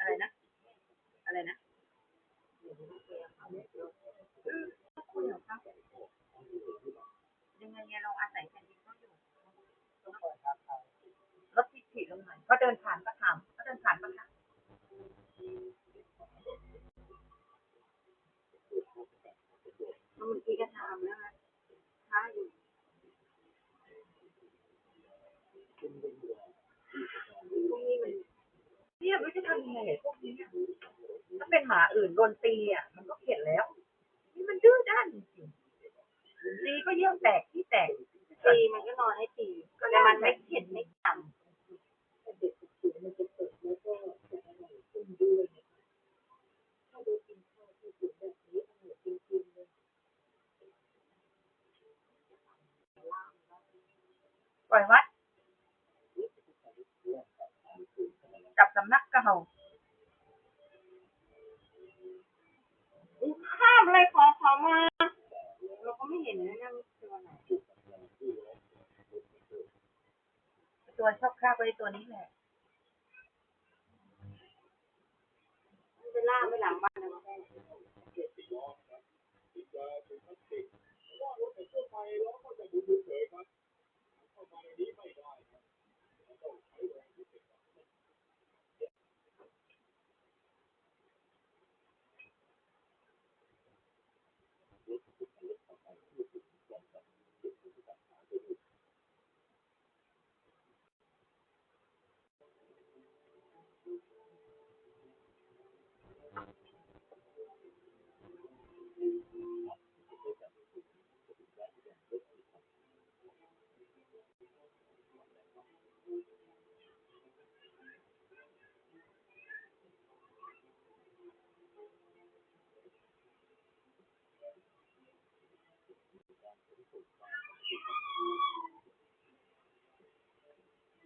อะไรนะ อะไรนะอืมคุยของเขายังไงเนี่ยเราอาศัยแผ่นดินเขาอยู่รถที่ถีบลงหน่อยก็เดินผ่านก็ถามก็เดินผ่านก็ถามเมื่อกี้ก็ถามนะคะท้าอยู่ พวกนี้มัน เนี่ยไม่รู้จะทำยังไงพวกนี้เนี่ยถ้าเป็นหมาอื่นโดนตีอะมันก็เข็ดแล้ว นี่มันดื้อด้านจริงๆตีก็เยี่ยมแตกที่แตกตีมันก็นอนให้ตีแต่มันไม่เข็ดไม่จำปล่อยวัด กับสำนัก เก่าข้ามเลยขอเขามาเราก็ไม่เห็นนะเนี่ยมันตัวไหนตัวชอบข้าบไปตัวนี้แหละมันจะล่าไม่หลังบ้านนะแม่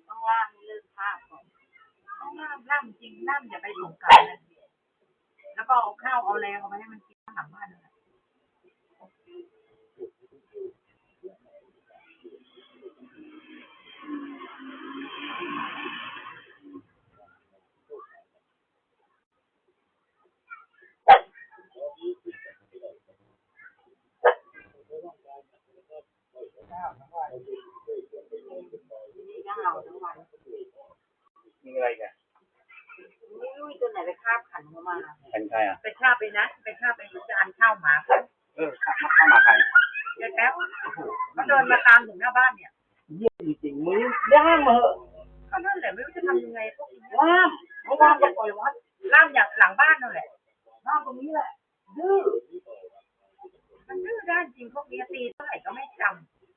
ต้องล่ามเลิกภาพก่อน ต้องล่ามล่ามจริงล่ามอย่าไปสงการนะแล้วก็เอาข้าวเอาแรงเอาไปให้มันกินหลังบ้านเลย นี่ก็เห่าทั้งวัน มี อะไรกันไม่รู้ตัวไหนไปคาบขันเข้ามาเป็นใครอะไปคาบไปนะไปคาบไปจานข้าวหมาเขาเออเข้ามาเข้ามาใครเจ๊แป๊บก็เดินมาตามถึงหน้าบ้านเนี่ยเยี่ยจริงๆมึงย่างมาเหอะก็นั่นแหละไม่รู้จะทำยังไงพวกนี้ล่ามไม่ล่ามก็ปล่อยวัดล่ามอย่างหลังบ้านนั่นแหละล่ามตรงนี้แหละดื้อมันดื้อด้านจริงพวกนี้ตีเท่าไหร่ก็ไม่จ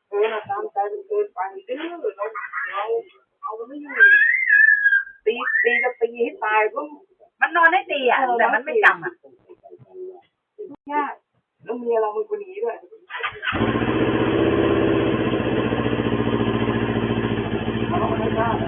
เออนะตามใจมันเกินไปดื้อเราเราเอามันไม่อยู่ตี ตีจะตีให้ตายก็ำมันนอนให้ตีอะแต่มันไม่จำอะยากแล้วเมียเราเป็นคนอย่างนี้ด้วยเราไม่กล้ามึ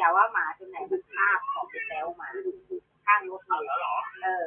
สิบนาทีอะว่าหมาตัวไหนมันคาบของไปแล้วมาข้างรถเลยเออ